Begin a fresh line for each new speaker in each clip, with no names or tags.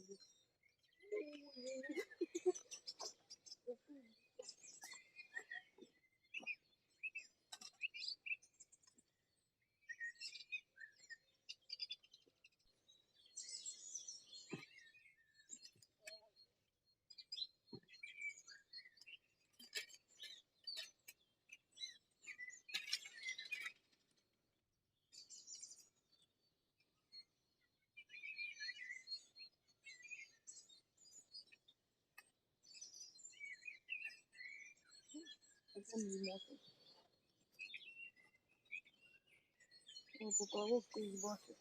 Thank you. Це мій мотель. О, поплавок і бачиш.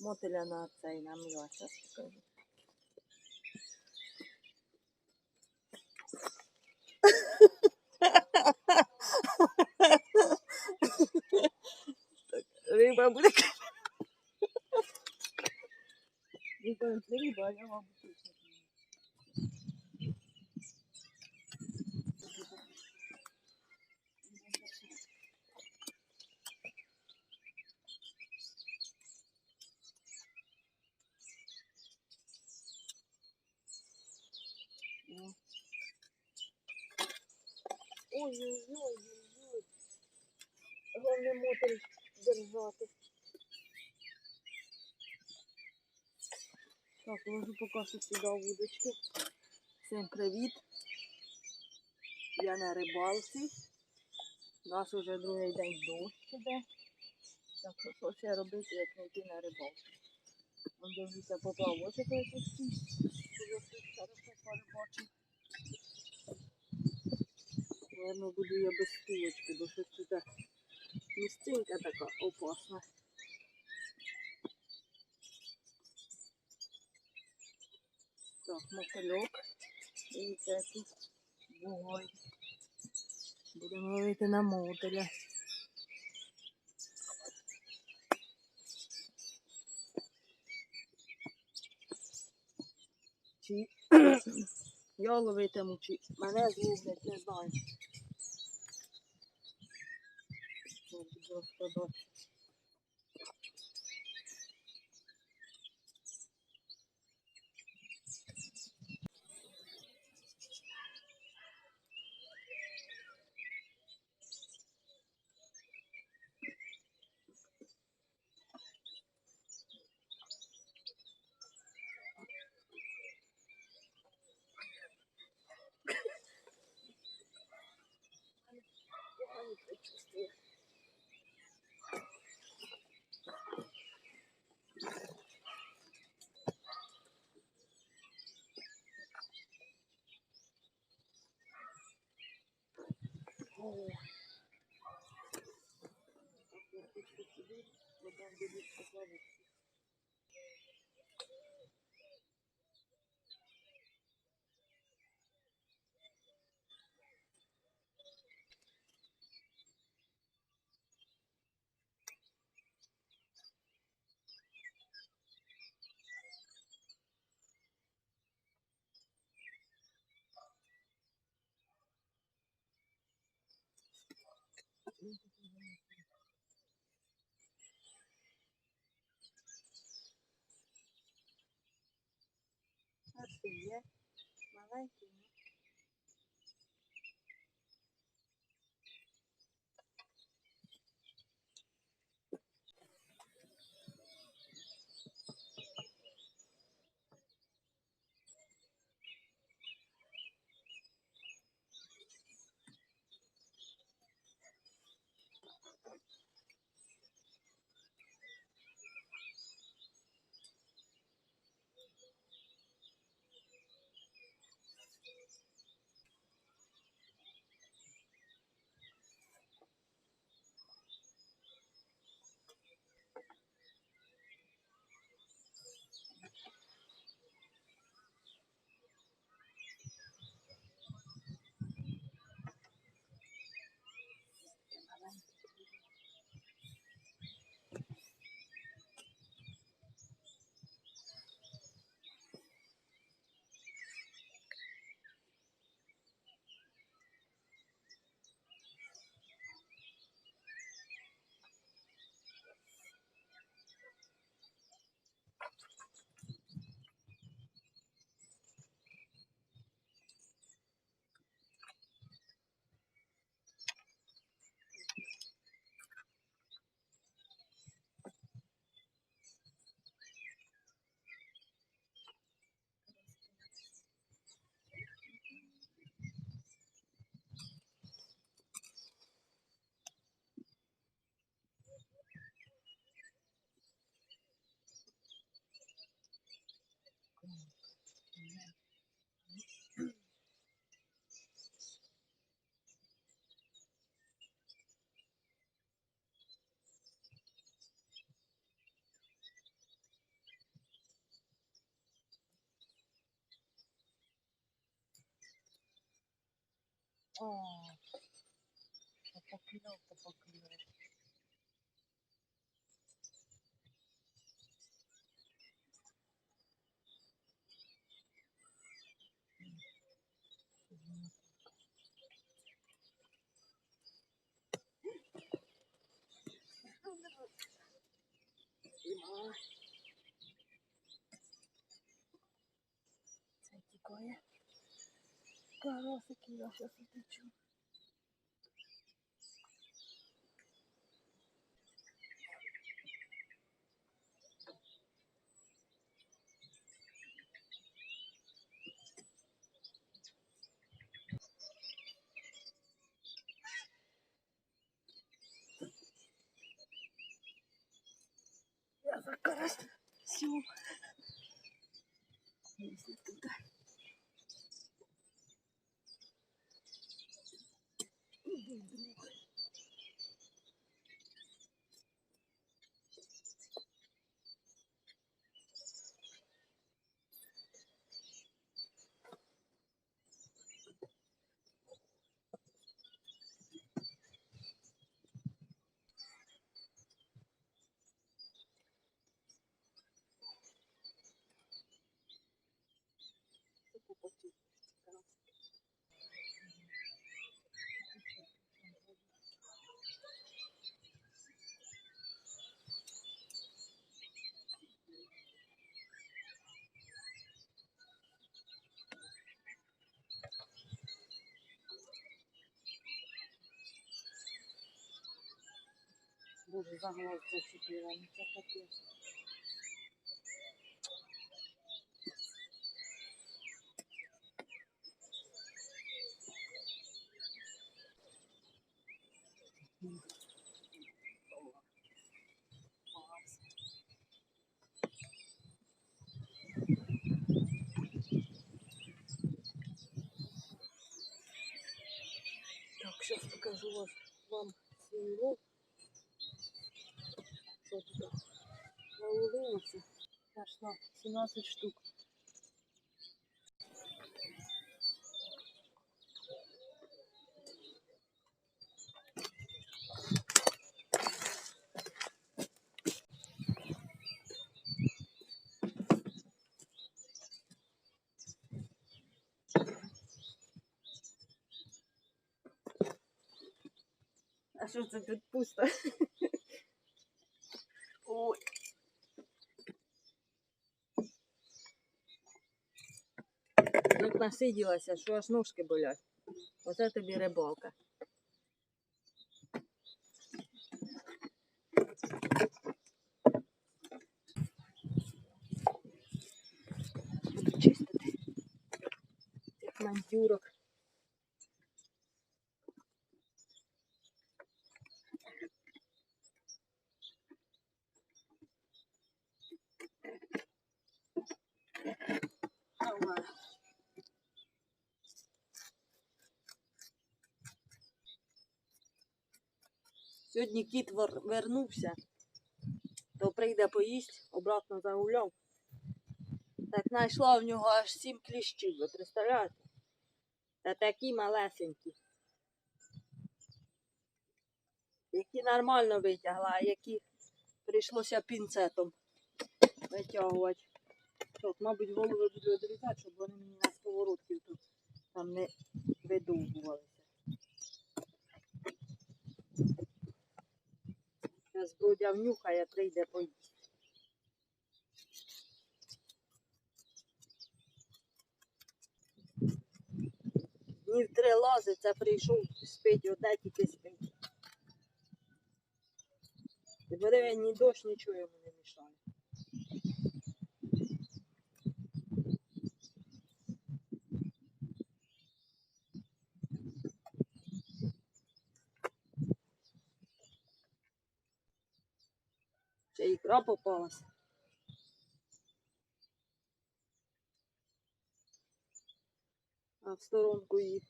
Мотеля на цей намила, зараз покажу. Риба буде. Риба, риба, я вам точно. Ну. Ой-ой-ой-ой-ой. Головне мотель держати. Так, ложу поки сюди вудочки. Всім привіт. Я на рибалці. У нас уже другий день дощ іде. Так що що ще робити, як не йти на рибалку. Вон дивлюся поплавочок якийсь. Уже щось хорошо порибачив. Наверно, буду я без стулочки, бо щось тут місцинка така опасна. Так, мотильок. І це тут вогонь. Будемо ловити на мотиля. Чи я ловитиму, чи мене зловлять, не знаю. Що буду розкладати. Ой. Так, я хочу сюди, бо там будуть поплавочки. Перший є, маленький. ні. О, то поклюв, то поклюв. Знімай. Це тікає. Карасики я щас утечу. Я за карась сів. Если туди. Боже, за глаз зачепила, це капець. Нашла 17 штук. А це тут пусто? Так насиділася, що аж ножки болять. Оце тобі рибалка. Чистити. Як мандюрок. Сьогодні кіт вернувся, то прийде поїсть, обратно загуляв. Так знайшла в нього аж сім кліщів, ви представляєте? Та такі малесенькі. Які нормально витягла, а які прийшлося пінцетом витягувати. Так, мабуть, голови буду відрізати, щоб вони мені на сковородці тут там не видовбувалися. Зараз бродя внюхає, прийде поїсть. в три лазить, це прийшов спить, одне тільки спить. Подиви, ні дощ, нічого йому не мішає. Ще ікра попалась. А в сторонку її.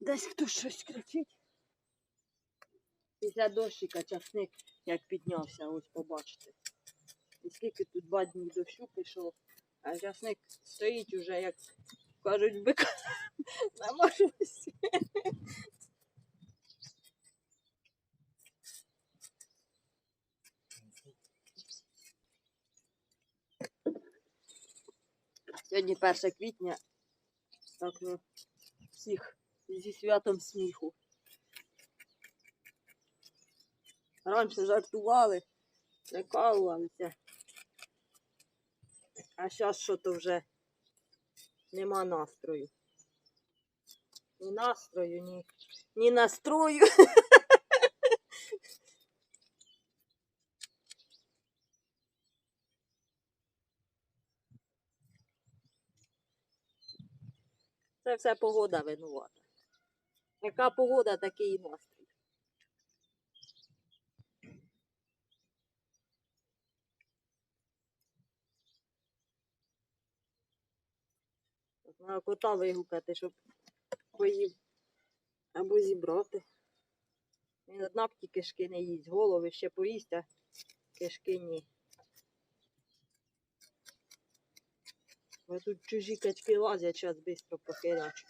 десь хтось щось кричить. Після дощика часник як піднявся, ось побачите. І скільки тут два дні дощу пішов, а часник стоїть уже, як кажуть, бика на морозі. Сьогодні 1 квітня. Так ну, всіх зі святом сміху. Раніше жартували, прикалувалися. А зараз що то вже нема настрою. Ні настрою, ні, ні настрою. Це все погода винувата. Яка погода, такий і настрій. Кота вигукати, щоб поїв. Або зібрати. Він однак ті кишки не їсть. Голови ще поїсть, а кишки ні. Бо тут чужі качки лазять, зараз швидко похерячу.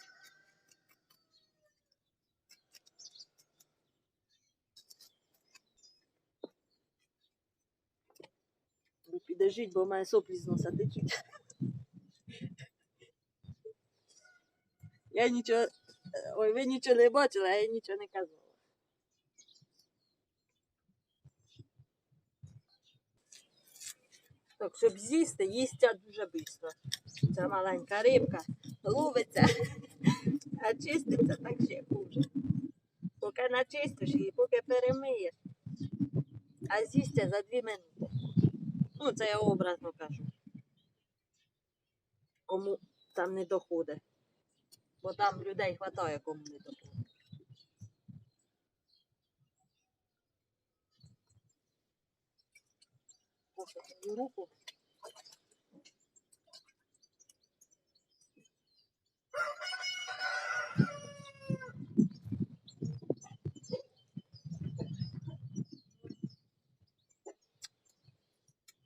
Ви підождіть, бо в мене соплі з носа течуть. Я нічого. Ой, ви нічого не бачили, а я нічого не казала. Так, щоб з'їсти, їсться дуже швидко. Ця маленька рибка ловиться, а чиститься так ще хуже. Поки начистиш її, поки перемиєш, а з'їсться за дві минути. Ну, це я образно кажу. Кому там не доходить. Бо там людей вистачає, кому не я тобі руку.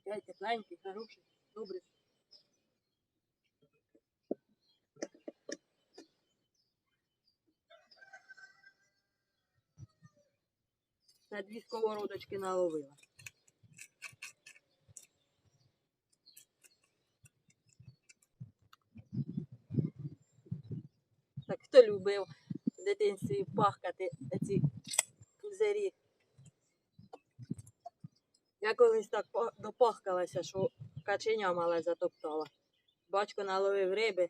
Чай тепленький, хороший, добрий. На дві сковородочки наловила. Так хто любив в дитинстві пахкати ці пузирі? Я колись так допахкалася, що каченя мале затоптала. Батько наловив риби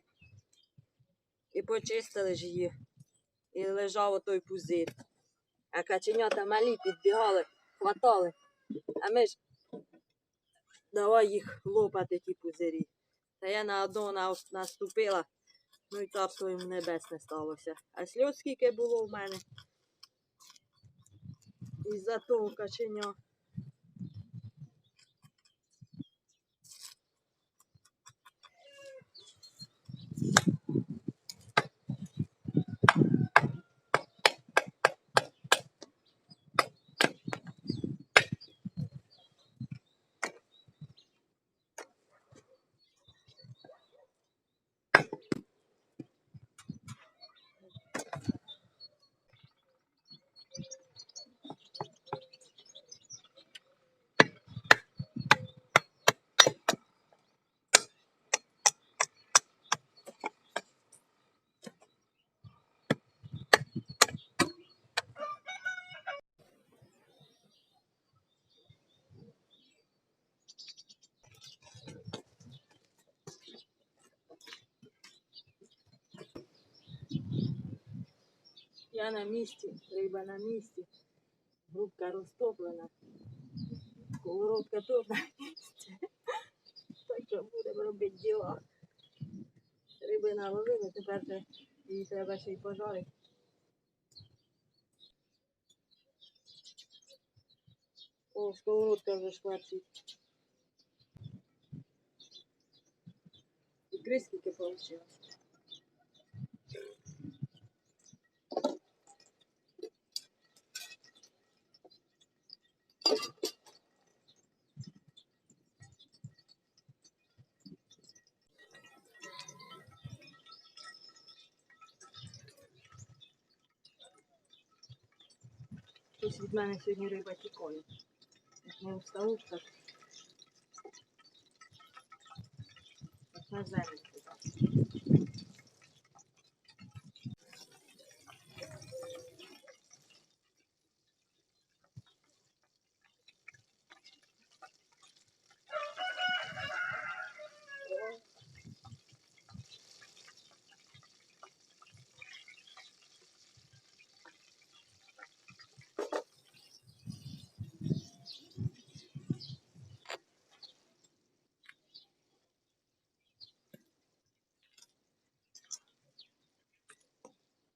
і почистили ж її. І лежав отой пузир. А каченята малі підбігали, хватали. А ми ж давай їх лопати ті пузирі. Та я на одного на- наступила, ну і царство йому небесне сталося. А сльоз скільки було в мене. Із-за того каченя. Я на місці, риба на місці, грубка розтоплена, сковородка теж на місці. Так що будемо робити діла. Риби наловили, тепер її треба ще й пожарити. О, сковородка вже шкварчить. Ікри скільки вийшло. Щось від мене сьогодні риба тікає. Не вставу, так. Так на землю.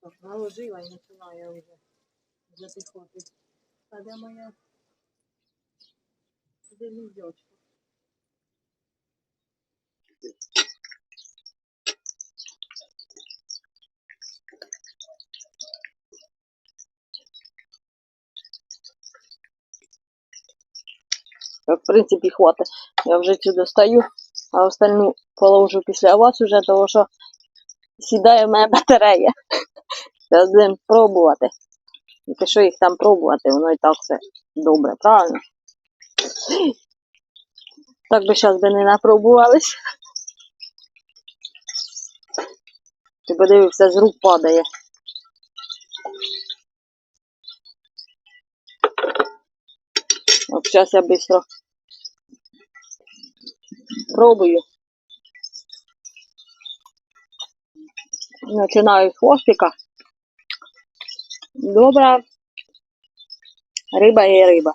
Так, наложила і починаю вже затихати. А де моя? Де? В принципі, хватить. Я вже цю достаю, а остальну положу після вас уже, тому що сідає мене батарея. Будемо пробувати. І що їх там пробувати, воно і так все добре, правильно? Так би зараз би не напробувались. Ти подивився, з рук падає. От зараз я швидко пробую. Починаю з хвостика. Добра. Риба є риба.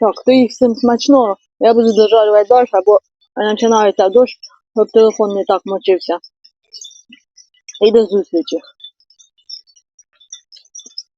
Так, то їх всім смачно. Я буду дожарювати далі, бо починається дощ, щоб телефон не так мочився. І до зустрічі.